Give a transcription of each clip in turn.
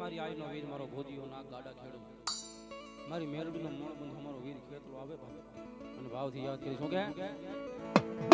મારી આઈનો વીર, મારો ગોદીઓ ના ગાડા ખેડું મારી મેરડીનો મોણ બંધ મારો વીર ખેતરો આવે ભાવ. અને ભાવથી યાદ કરી કે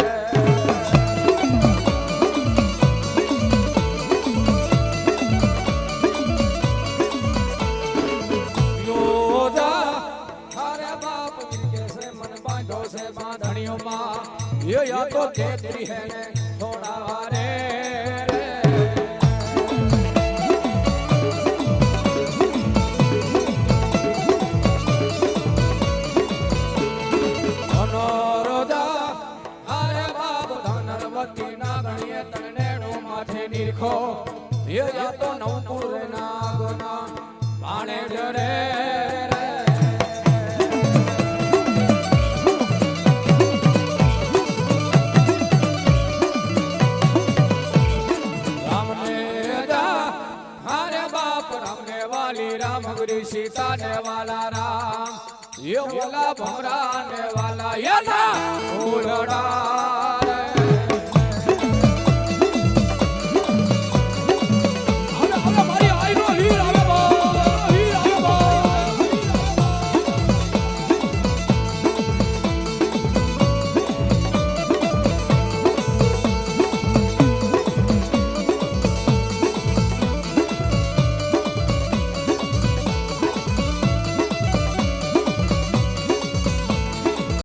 છે બાંધણીઓમાં. યા તો તેત્રી હે ને થોડા વારે ના નીરખો. એ તો નવપુર નાગના હારે બાપ રામને વાલી રામ ગુરુ સીતા ને વાલા રામ ये वाला भमरा ने वाला ये ना उड़ड़ा